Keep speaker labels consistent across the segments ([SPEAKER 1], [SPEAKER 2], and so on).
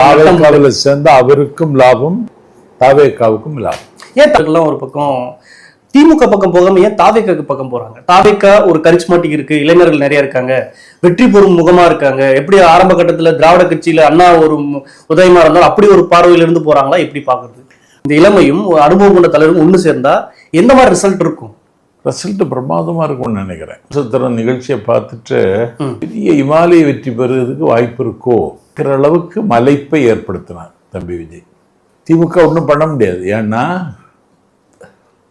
[SPEAKER 1] தாவேக்காவில் சேர்ந்து அவருக்கும் லாபம் தாவேக்காவுக்கும் லாபம்.
[SPEAKER 2] ஏன் ஒரு பக்கம் திமுக பக்கம் போகாம ஏன் தாவேக்காக்கு பக்கம் போறாங்க? தாவேக்கா ஒரு கரிச்மாட்டிக் இருக்கு இளைஞர்கள் நிறைய இருக்காங்க வெற்றி பெறும் முகமா இருக்காங்க எப்படி ஆரம்ப கட்டத்துல திராவிட கட்சியில அண்ணா ஒரு உதயமா இருந்தாலும் அப்படி ஒரு பார்வையில இருந்து போறாங்களா எப்படி பாக்குறது இந்த இளமையும் ஒரு அனுபவம் கொண்ட தலைவரும் ஒண்ணு சேர்ந்தா எந்த மாதிரி ரிசல்ட் இருக்கும்?
[SPEAKER 1] ரிசல்ட் பிரமாதமா இருக்கும்னு நினைக்கிறேன். நட்சத்திர நிகழ்ச்சியை பார்த்துட்டு. பெரிய இமாலய வெற்றி பெறுவதற்கு வாய்ப்பு இருக்கோ? அளவுக்கு மலைப்பை ஏற்படுத்தினார் தம்பி விஜய். திமுக ஒன்றும் பண்ண முடியாது. ஏன்னா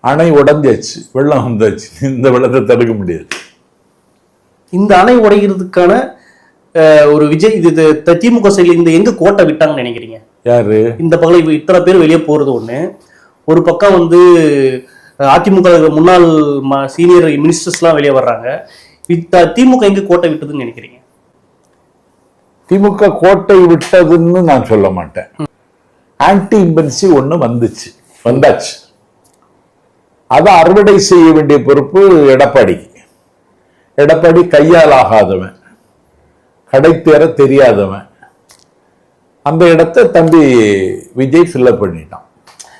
[SPEAKER 1] அணை உடஞ்சாச்சு வெள்ளம் வந்தாச்சு. இந்த வெள்ளத்தை தடுக்க முடியாது.
[SPEAKER 2] இந்த அணை உடைகிறதுக்கான ஒரு விஜய் இது திமுக சைடுல இந்த எங்க கோட்டை விட்டாங்கன்னு நினைக்கிறீங்க?
[SPEAKER 1] யாரு?
[SPEAKER 2] இந்த பக்கம் இப்ப இத்தனை பேர் வெளியே போறது ஒண்ணு. ஒரு பக்கம் வந்து அதிமுக முன்னாள் சீனியர் மினிஸ்டர்ஸ்லாம் வெளியே வர்றாங்க. திமுக எங்க கோட்டை விட்டதுன்னு நினைக்கிறீங்க?
[SPEAKER 1] திமுக கோட்டை விட்டதுன்னு நான் சொல்ல மாட்டேன். ஆன்டி இம்பன்சி ஒண்ணு வந்துச்சு. வந்தாச்சு. அதை அறுவடை செய்ய வேண்டிய பொறுப்பு எடப்பாடிக்கு எடப்பாடி கையால் ஆகாதவன். கடை தேர தெரியாதவன். அந்த இடத்தை தம்பி விஜய் ஃபில்லப் பண்ணிட்டான்.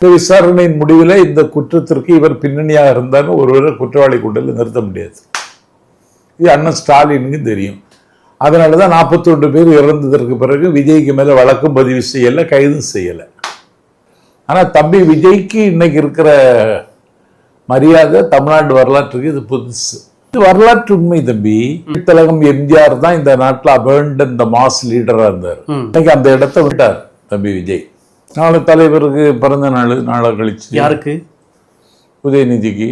[SPEAKER 1] இந்த விசாரணையின் முடிவில் இந்த குற்றத்திற்கு இவர் பின்னணியாக இருந்தாலும் ஒருவரை குற்றவாளி கூட்டத்தில் நிறுத்த முடியாது. இது அண்ணன் ஸ்டாலினுக்கு தெரியும். அதனால தான் நாற்பத்தொன்று பேர் இறந்ததற்கு பிறகு விஜய்க்கு மேலே வழக்கும் பதிவு செய்யலை கைதும் செய்யலை. ஆனால் தம்பி விஜய்க்கு இன்னைக்கு இருக்கிற மரியாதை தமிழ்நாடு வரலாற்றுக்கு இது புதுசு. இது வரலாற்று உண்மை தம்பி. திலகம் எம்ஜிஆர் தான் இந்த நாட்டில் அபேண்ட் இந்த மாஸ் லீடராக இருந்தார். இன்னைக்கு அந்த இடத்தை விட்டார் தம்பி விஜய். நாளை தலைவருக்கு பிறந்த நாள் நாளை கழிச்சு
[SPEAKER 2] யாருக்கு?
[SPEAKER 1] உதயநிதிக்கு.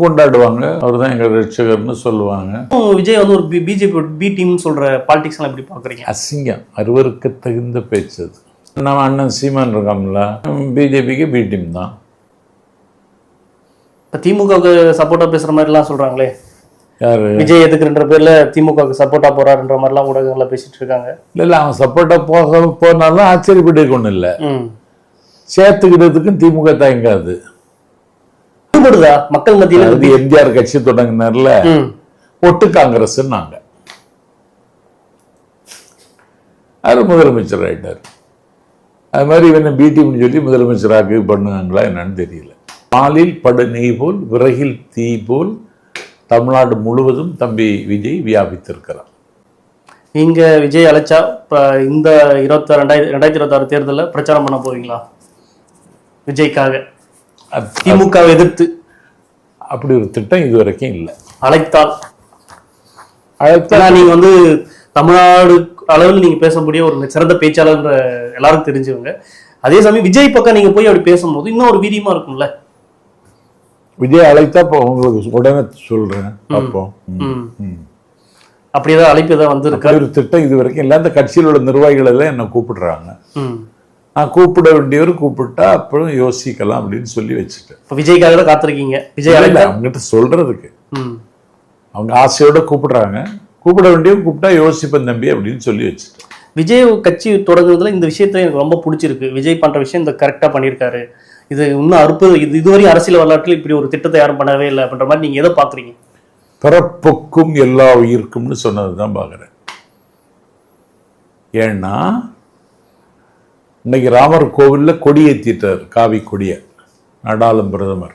[SPEAKER 1] கொண்டாடுவாங்க. அவர் தான் எங்கள் ரட்சகர்னு சொல்லுவாங்க
[SPEAKER 2] விஜய் வந்து ஒரு பிஜேபி பி டீம் சொல்ற பாலிடிக்ஸ் எல்லாம் எப்படி பாக்குறீங்க
[SPEAKER 1] அசிங்கம். அறுவருக்கு தகுந்த பேச்சு அது. நம்ம அண்ணன் சீமான் இருக்காம்ல பிஜேபிக்கு பி டீம் தான்.
[SPEAKER 2] இப்ப திமுகவுக்கு சப்போர்ட்டா பேசுற மாதிரி எல்லாம் சொல்றாங்களே.
[SPEAKER 1] யாரு
[SPEAKER 2] விஜய் எதுக்குன்ற பேர்ல திமுகவுக்கு சப்போர்ட்டா போறாருன்ற மாதிரி எல்லாம் ஊடகங்கள்ல பேசிட்டு இருக்காங்க.
[SPEAKER 1] இல்லை இல்லை அவன் சப்போர்ட்டா போக போனாலும் ஆச்சரியப்பட்டு ஒன்றும் இல்லை. சேர்த்துக்கிட்டதுக்கும் திமுக தயங்காது.
[SPEAKER 2] மக்கள் மத்தியில
[SPEAKER 1] அது எம்ஜிஆர் கட்சி தொடங்கினார்ல. ஒட்டு காங்கிரஸ் நாங்க அவர் முதலமைச்சர் ஆயிட்டார். அது மாதிரி இவனை பி டீம்னு சொல்லி முதலமைச்சராக பண்ணுவாங்களா என்னன்னு தெரியல. பாலில் படு நெய் போல் விறகில் தீ போல் தமிழ்நாடு முழுவதும் தம்பி விஜய் வியாபித்திருக்கிறார்.
[SPEAKER 2] நீங்க விஜய் அழைச்சா இப்ப இந்த இருபத்தி ரெண்டாயிரத்தி ரெண்டாயிரத்தி இருபத்தாறு தேர்தலில் பிரச்சாரம் பண்ண போவீங்களா? விஜய்க்காக. திமுகவை எதிர்த்து.
[SPEAKER 1] அப்படி ஒரு திட்டம் இது வரைக்கும் இல்லை.
[SPEAKER 2] அழைத்தால்.
[SPEAKER 1] அழைத்தா
[SPEAKER 2] ஏன்னா நீங்க வந்து தமிழ்நாடு அளவில் நீங்க பேசக்கூடிய ஒரு சிறந்த பேச்சாளர்ன்ற எல்லாருக்கும் தெரிஞ்சவங்க. அதே சமயம் விஜய் பக்கம் நீங்க போய் அப்படி பேசும்போது இன்னும் ஒரு வீரியமா இருக்கும்ல?
[SPEAKER 1] விஜய் அழைத்தா இப்போ உங்களுக்கு உடனே சொல்றேன். பார்ப்போம்.
[SPEAKER 2] அப்படி ஏதாவது அழைப்பு ஏதாவது
[SPEAKER 1] அப்படி ஒரு திட்டம் இது வரைக்கும் இல்லை அந்த கட்சியில் உள்ள நிர்வாகிகள் எல்லாம் என்னை கூப்பிடுறாங்க. நான் கூப்பிட வேண்டியவர் கூப்பிட்டா அப்புறம் யோசிக்கலாம் அப்படின்னு சொல்லி வச்சுட்டேன்.
[SPEAKER 2] இப்ப விஜய்க்காக தான் காத்திருக்கீங்க? விஜய் அழைத்தா?
[SPEAKER 1] அவங்ககிட்ட சொல்றதுக்கு. அவங்க ஆசையோட கூப்பிடுறாங்க. கூப்பிட வேண்டியவர் கூப்பிட்டா யோசிப்பேன் தம்பி அப்படின்னு சொல்லி வச்சுட்டேன்.
[SPEAKER 2] விஜய் கட்சி தொடங்குறதுல இந்த விஷயத்துல எனக்கு ரொம்ப பிடிச்சிருக்கு. விஜய் பண்ற விஷயம் இந்த கரெக்டா பண்ணியிருக்காரு. இது இன்னும் அற்புதம் இது இதுவரை அரசியல் வரலாற்றில் இப்படி ஒரு திட்டத்தை யாரும் பண்ணவே இல்லை அப்படின்ற மாதிரி நீங்க எதை பார்க்குறீங்க
[SPEAKER 1] பிறப்புக்கும் எல்லா உயிர்க்கும்னு சொன்னது தான் பார்க்குறேன் ஏன்னா இன்னைக்கு ராமர் கோவிலில் கொடி ஏற்றிட்டார் காவி கொடியை நாடாளும் பிரதமர்.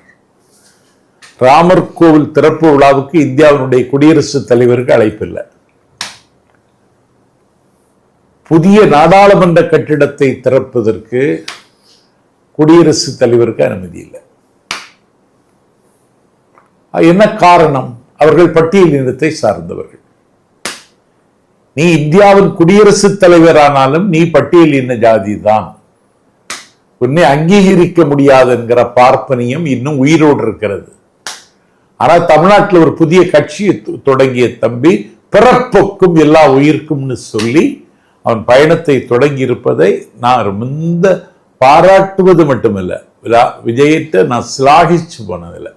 [SPEAKER 1] ராமர் கோவில் திறப்பு விழாவுக்கு இந்தியாவினுடைய குடியரசுத் தலைவருக்கு அழைப்பில்லை புதிய நாடாளுமன்ற கட்டிடத்தை திறப்பதற்கு குடியரசுத் தலைவருக்கு அனுமதி இல்லை. என்ன காரணம்? அவர்கள் பட்டியல் இனத்தை சார்ந்தவர்கள். நீ இந்தியாவின் குடியரசுத் தலைவரானாலும் நீ பட்டியல் இன ஜாதி தான் உன்னை அங்கீகரிக்க முடியாது என்கிற பார்ப்பனியம் இன்னும் உயிரோடு இருக்கிறது. ஆனா தமிழ்நாட்டில் ஒரு புதிய கட்சியை தொடங்கிய தம்பி பிறப்புக்கும் எல்லா உயிர்க்கும்னு சொல்லி அவன் பயணத்தை தொடங்கி இருப்பதை நான் மிந்த பாராட்டுவது மட்டுமல்ல. விழா- விஜயிட்ட நான் சிலாகிச்சு போனதில்லை.